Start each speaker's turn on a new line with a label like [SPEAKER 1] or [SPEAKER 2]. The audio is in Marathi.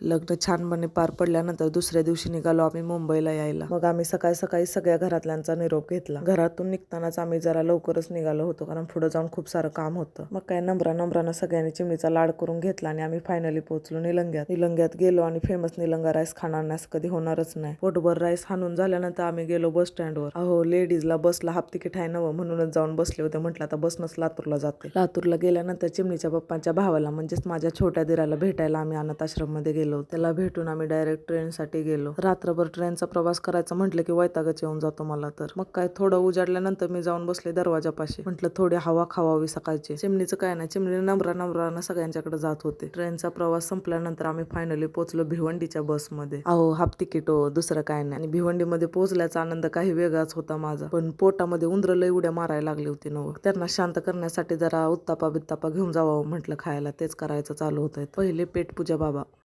[SPEAKER 1] लग्न छानपणे पार पडल्यानंतर दुसऱ्या दिवशी निघालो आम्ही मुंबईला यायला. मग आम्ही सकाळी सकाळी सगळ्या घरातल्यांचा निरोप घेतला. घरातून निघतानाच आम्ही जरा लवकरच निघालो होतो कारण पुढे जाऊन खूप सारं काम होतं. मग काय नंबरा नंबरानं सगळ्यांनी चिमणीचा लाड करून घेतला आणि आम्ही फायनली पोहोचलो निलंग्यात. निलंग्यात गेलो आणि फेमस निलंगा राईस खाणार नाही असं कधी होणारच नाही. पोटभर राईस हाणून झाल्यानंतर आम्ही गेलो बस स्टँडवर अहो लेडीजला बसला हाफ तिकीट आहे नवं म्हणूनच जाऊन बसले होते. म्हटलं आता बसनच लातूरला जाते. लातूरला गेल्यानंतर चिमणीच्या पप्पांच्या भावाला म्हणजेच माझ्या छोट्या दिराला भेटायला आम्ही अनाथ आश्रममध्ये गेलो. गेलो. त्याला भेटून आम्ही डायरेक्ट ट्रेनसाठी गेलो. रात्रभर ट्रेनचा प्रवास करायचा म्हटलं की वैतागच येऊन जातो मला तर. मग काय थोडं उजाडल्यानंतर मी जाऊन बसले दरवाजापाशी. म्हटलं थोडी हवा खावावी सकाळची. चिमणीचं काय नाही चिमणी नमरा नंबरानं सगळ्यांच्याकडे जात होते. ट्रेनचा प्रवास संपल्यानंतर आम्ही फायनली पोहोचलो भिवंडीच्या बसमध्ये अहो हाफ तिकीट हो दुसरं काय नाही. आणि भिवंडीमध्ये पोहोचल्याचा आनंद काही वेगळाच होता माझा. पण पोटामध्ये उंदरलय उड्या मारायला लागली होती नव. त्यांना शांत करण्यासाठी जरा उत्तापा बित्तापा घेऊन जावं म्हटलं खायला. तेच करायचं चालू होतं पहिले पेट पूजा बाबा.